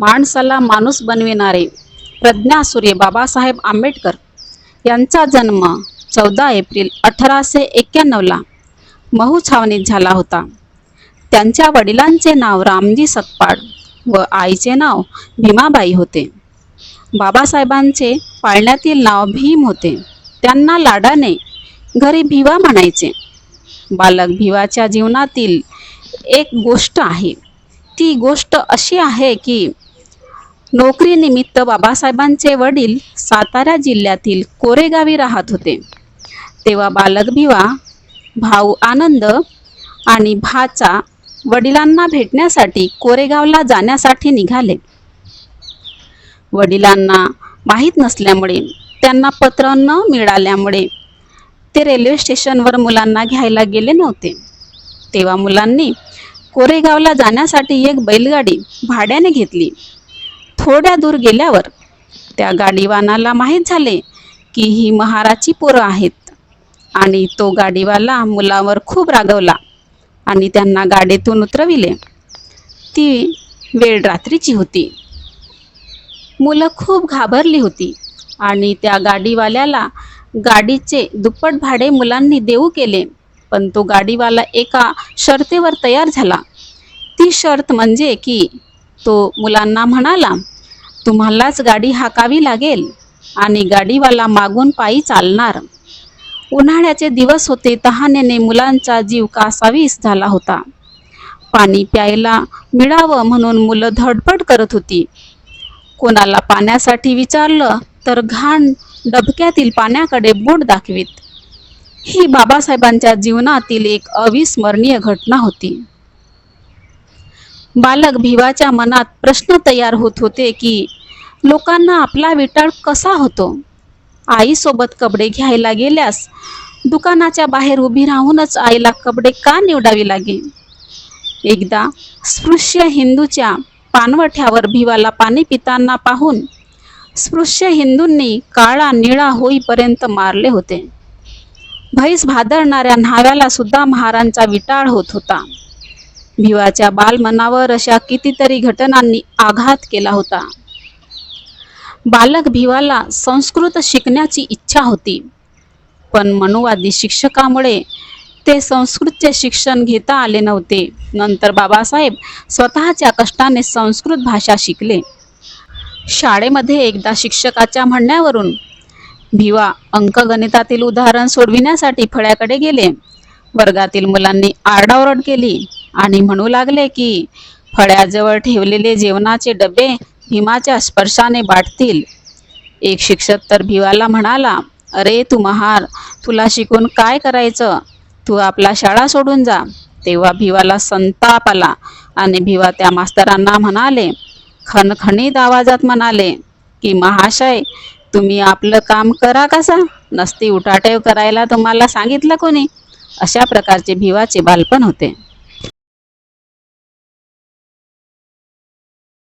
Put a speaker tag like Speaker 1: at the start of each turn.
Speaker 1: माणसाला माणूस बनविणारे प्रज्ञासूर्य बाबासाहेब आंबेडकर यांचा जन्म चौदा एप्रिल अठराशे एक्क्याण्णवला महू छावणीत झाला होता. त्यांच्या वडिलांचे नाव रामजी सकपाड व आईचे नाव भीमाबाई होते. बाबासाहेबांचे पाळण्यातील नाव भीम होते. त्यांना लाडाने घरी भिवा म्हणायचे. बालक भिवाच्या जीवनातील एक गोष्ट आहे. ती गोष्ट अशी आहे की नोकरीनिमित्त बाबासाहेबांचे वडील सातारा जिल्ह्यातील कोरेगावी राहत होते. तेव्हा बालक भिवा भाऊ आनंद आणि भाचा वडिलांना भेटण्यासाठी कोरेगावला जाण्यासाठी निघाले. वडिलांना माहीत नसल्यामुळे त्यांना पत्र न मिळाल्यामुळे ते रेल्वे स्टेशनवर मुलांना घ्यायला गेले नव्हते. तेव्हा मुलांनी कोरेगावला जाण्यासाठी एक बैलगाडी भाड्याने घेतली. थोड्या दूर गेल्यावर त्या गाडीवानाला माहीत झाले की ही महाराची पोरं आहेत. आणि तो गाडीवाला मुलावर खूप रागवला आणि त्यांना गाडीतून उतरविले. ती वेळ रात्रीची होती. मुलं खूप घाबरली होती आणि त्या गाडीवाल्याला गाडीचे दुप्पट भाडे मुलांनी देऊ केले. पण तो गाडीवाला एका शर्तेवर तयार झाला. ती शर्त म्हणजे की तो मुलांना म्हणाला तुम्हालाच गाडी हाकावी लागेल आणि गाडीवाला मागून पायी चालणार. उन्हाळ्याचे दिवस होते तहानेने मुलांचा जीव कासावीस झाला होता. पाणी प्यायला मिळावं म्हणून मुलं धडपड करत होती. कोणाला पाण्यासाठी विचारलं तर घाण डबक्यातील पाण्याकडे बोट दाखवीत. ही बाबासाहेबांच्या जीवनातील एक अविस्मरणीय घटना होती. बालक भिवाच्या मनात प्रश्न तयार होत होते की लोकांना आपला विटाळ कसा होतो? आईसोबत कपडे घ्यायला गेल्यास दुकानाच्या बाहेर उभी राहूनच आईला कपडे का निवडावी लागे एकदा स्पृश्य हिंदूच्या पानवठ्यावर भिवाला पाणी पिताना पाहून स्पृश्य हिंदूंनी काळा निळा होईपर्यंत मारले होते. भैस भादरणाऱ्या न्हाव्याला सुद्धा महारांचा विटाळ होत होता. भिवाच्या बालमनावर अशा कितीतरी घटनांनी आघात केला होता. बालक भिवाला संस्कृत शिकण्याची इच्छा होती. पण मनुवादी शिक्षकामुळे ते संस्कृतचे शिक्षण घेता आले नव्हते. नंतर बाबासाहेब स्वतःच्या कष्टाने संस्कृत भाषा शिकले. शाळेमध्ये एकदा शिक्षकाच्या म्हणण्यावरून भिवा अंकगणितातील उदाहरण सोडविण्यासाठी फळ्याकडे गेले. वर्गातील मुलांनी आरडाओरड केली. आणि म्हणू लागले की फळ्याजवळ ठेवलेले जेवणाचे डबे भीमाच्या स्पर्शाने बाटतील. एक शिक्षक तर भिवाला म्हणाला अरे तू महार तुला शिकून काय करायचं? तू आपला शाळा सोडून जा. तेव्हा भिवाला संताप आला आणि भिवा त्या मास्तरांना म्हणाले खणखणीत आवाजात म्हणाले की महाशय तुम्ही आपलं काम करा कसा? नसती उठाटेव करायला तुम्हाला सांगितलं कोणी? अशा प्रकारचे भिवाचे बालपण होते.